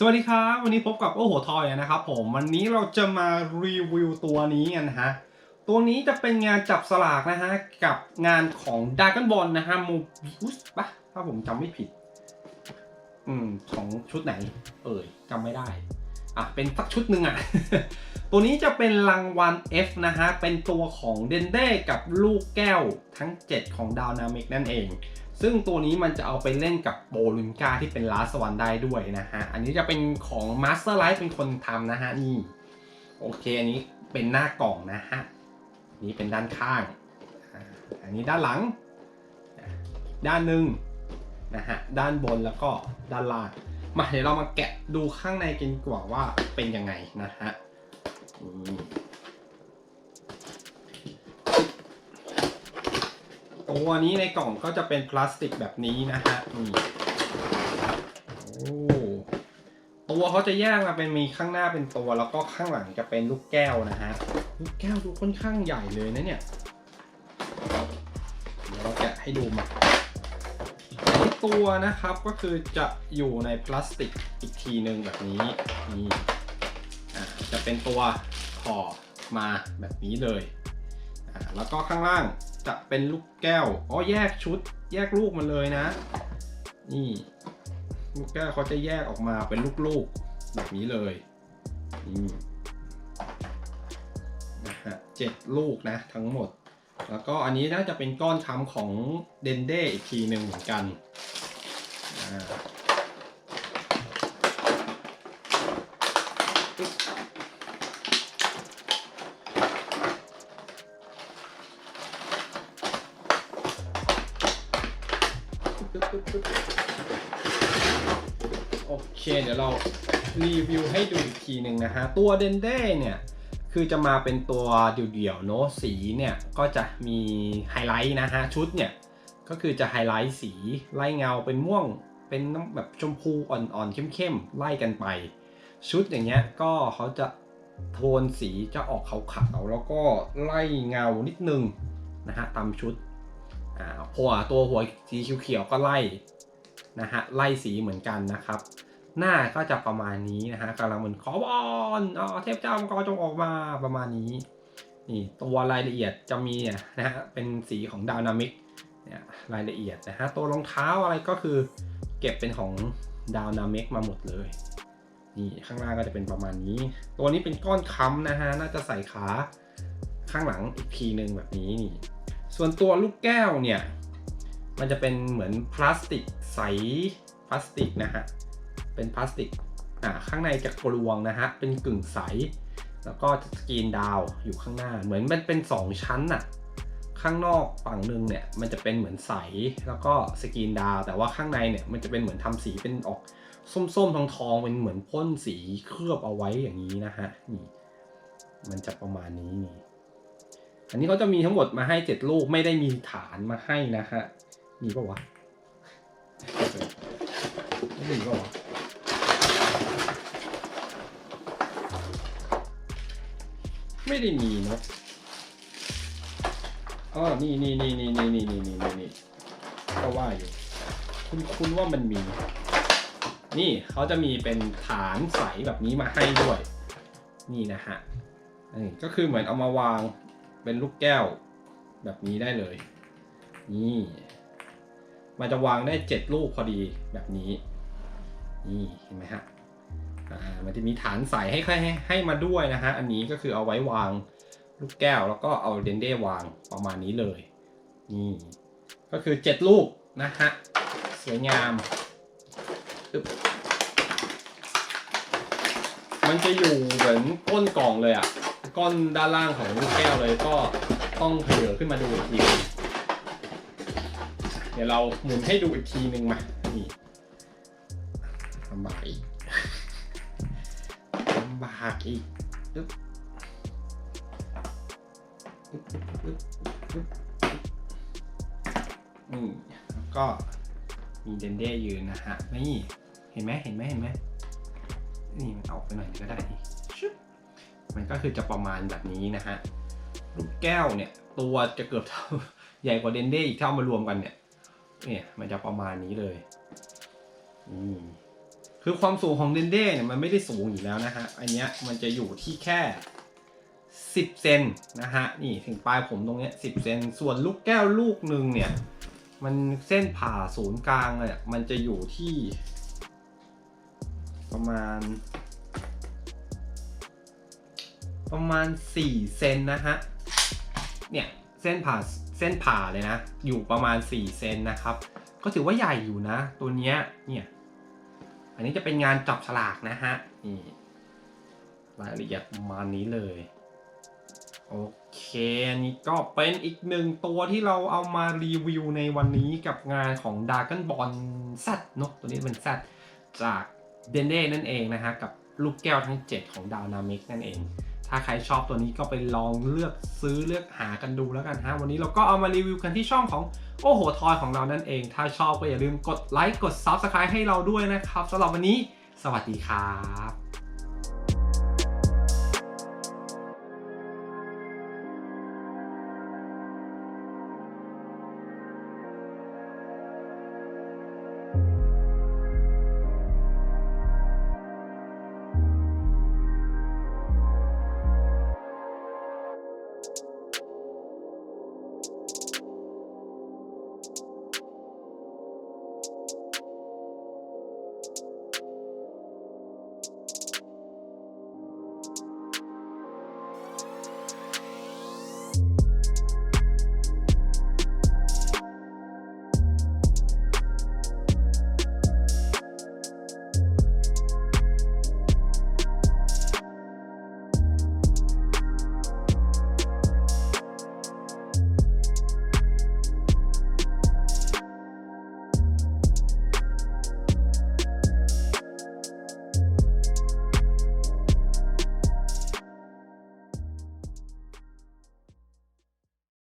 สวัสดีครับ วันนี้พบกับโอ้โหทอยนะครับผมวันนี้เราจะมารีวิวตัวนี้กันนะฮะตัวนี้จะเป็นงานจับสลากนะฮะกับงานของดากอนบอลนะฮะมูบิอุสปะถ้าผมจำไม่ผิด อืมของชุดไหน เอ่ยจำไม่ได้ อะเป็นสักชุดหนึ่งอะ ตัวนี้จะเป็นรางวัล F นะฮะ เป็นตัวของเดนเด้กับลูกแก้วทั้ง 7 ของดาวนามิกนั่นเอง ซึ่งตัวนี้มันจะเอาไปเล่นกับโบลินกาที่เป็นลาสวันได้ด้วยนะฮะ อันนี้จะเป็นของ Master Life เป็นคนทำนะฮะ นี่ โอเค อันนี้เป็นหน้ากล่องนะฮะ นี่เป็นด้านข้าง อันนี้ด้านหลัง ด้านหนึ่งนะฮะ ด้านบนแล้วก็ด้านล่าง มาเดี๋ยวเรามาแกะดูข้างในกันกว่าว่าเป็นยังไงนะฮะตัวนี้ในกล่องก็จะเป็นพลาสติกแบบนี้นะฮะนี่ตัวเขาจะแยกมาเป็นมีข้างหน้าเป็นตัวแล้วก็ข้างหลังจะเป็นลูกแก้วนะฮะลูกแก้วดูค่อนข้างใหญ่เลยนะเนี่ยเดี๋ยวเราแกะให้ดูมา ตัวนะครับก็คือจะอยู่ในพลาสติกอีกทีหนึ่งแบบนี้นี่จะเป็นตัวห่อมาแบบนี้เลยแล้วก็ข้างล่างจะเป็นลูกแก้วอ๋อแยกชุด แยกลูกมันเลยนะ นี่ลูกแก้วเขาจะแยกออกมาเป็นลูกๆแบบนี้เลยนี่นะฮะเจ็ดลูกนะทั้งหมด แล้วก็อันนี้น่าจะเป็นก้อนค้ำของเดนเด้อีกทีหนึ่งเหมือนกัน โอเค เดี๋ยวเรารีวิวให้ดูอีกทีหนึ่งนะฮะ ตัวเดนเด้เนี่ย คือจะมาเป็นตัวเดี่ยวๆเนาะสีเนี่ย ก็จะมีไฮไลท์นะฮะ ชุดเนี่ย ก็คือจะไฮไลท์สีไล่เงาเป็นม่วงเป็นน้ำแบบชมพูอ่อนๆเข้มๆไล่กันไป ชุดอย่างเงี้ยก็เขาจะโทนสีจะออกขาวๆแล้วก็ไล่เงานิดนึงนะฮะตามชุด อ่าหัวตัวหัวสีเขียวๆก็ไล่นะฮะไล่สีเหมือนกันนะครับ หน้าก็จะประมาณนี้นะฮะกำลังเหมือนขอบอลอ๋อเทพเจ้ามังกรจงออกมาประมาณนี้นี่ตัวรายละเอียดจะมีเนี่ยนะฮะเป็นสีของดาวนามิกเนี่ยรายละเอียดนะฮะตัวรองเท้าอะไรก็คือเก็บเป็นของดาวนามิกมาหมดเลยนี่ข้างล่างก็จะเป็นประมาณนี้ ตัวนี้เป็นก้อนค้ำนะฮะน่าจะใส่ขาข้างหลังอีกทีหนึ่งแบบนี้นี่ ส่วนตัวลูกแก้วเนี่ย มันจะเป็นเหมือนพลาสติกใสพลาสติกนะฮะ เป็นพลาสติก อ่า ข้างในจะกลวงนะฮะ เป็นกึ่งใส แล้วก็สกรีนดาวอยู่ข้างหน้า เหมือนมันเป็น2ชั้นน่ะ ข้างนอกฝั่งหนึ่งเนี่ย มันจะเป็นเหมือนใส แล้วก็สกรีนดาว แต่ว่าข้างในเนี่ย มันจะเป็นเหมือนทำสีเป็นออกส้มๆ ทองทองๆเป็นเหมือนพ่นสีเคลือบเอาไว้อย่างนี้นะฮะ นี่ มันจะประมาณนี้นี่ อันนี้เขาจะมีทั้งหมดมาให้7ลูกไม่ได้มีฐานมาให้นะฮะ มีปะวะไม่มีปะวะไม่ได้มีเนอะอ๋อนี่นี่นี่นี่นี่นี่นี่นี่นี่นี่ก็ว่าอยู่ คุณคุณว่ามันมี นี่เขาจะมีเป็นฐานใสแบบนี้มาให้ด้วย นี่นะฮะก็คือเหมือนเอามาวาง เป็นลูกแก้วแบบนี้ได้เลย นี่ มันจะวางได้เจ็ดลูกพอดีแบบนี้ นี่เห็นไหมฮะ อ่า มันจะมีฐานใสให้ให้ให้ให้มาด้วยนะฮะ อันนี้ก็คือเอาไว้วางลูกแก้วแล้วก็เอาเดนเด้วางประมาณนี้เลย นี่ ก็คือ 7 ลูกนะฮะ สวยงามอึบมันจะอยู่เหมือนก้นกล่องเลยอะ่ะ ก้อนด้านล่างของลูกแก้วเลยก็ต้องเผื่อขึ้นมาดูอีกทีเดี๋ยวเราหมุนให้ดูอีกทีหนึ่งมานี่ลำบากอีกลำบากอีกปึ๊บปึ๊บปึ๊บปึ๊บนี่แล้วก็มีเดนเด้ยืนนะฮะนี่เห็นไหมเห็นไหมเห็นไหมนี่มันออกไปหน่อยก็ได้ มันก็คือจะประมาณแบบนี้นะฮะลูกแก้วเนี่ยตัวจะเกือบเท่าใหญ่กว่าเดนเด้อีกเท่ามารวมกันเนี่ยเนี่ยมันจะประมาณนี้เลยอืมคือคือความสูงของเดนเด้เนี่ยมันไม่ได้สูงอยู่แล้วนะฮะอันเนี้ยมันจะอยู่ที่แค่ 10เซนนะฮะนี่ถึงปลายผมตรงเนี้ย10เซนส่วนลูกแก้วลูกหนึ่งเนี่ยมันเส้นผ่าศูนย์กลางเนี่ยมันจะอยู่ที่ประมาณ ประมาณ 4 เซนนะฮะ เนี่ยเส้นผ่าเส้นผ่าเลยนะ อยู่ประมาณ 4 เซนนะครับ ก็ถือว่าใหญ่อยู่นะ ตัวเนี้ย เนี่ย อันนี้จะเป็นงานจับฉลากนะฮะ นี่รายละเอียดประมาณนี้เลย โอเค อันนี้ก็เป็นอีกหนึ่งตัวที่เราเอามารีวิวในวันนี้กับงานของ d a r k ก n Ball Z เนอะตัวนี้เป็น Z จากเดนเดนั่นเองนะฮะ กับลูกแก้วทั้ง 7 ของดาวนามิกนั่นเอง ถ้าใครชอบตัวนี้ก็ไปลองเลือกซื้อเลือกหากันดูแล้วกันฮะ วันนี้เราก็เอามารีวิวกันที่ช่องของโอ้โหทอยของเรานั่นเอง ถ้าชอบก็อย่าลืมกดไลค์กด Subscribe ให้เราด้วยนะครับสำหรับวันนี้ สวัสดีครับ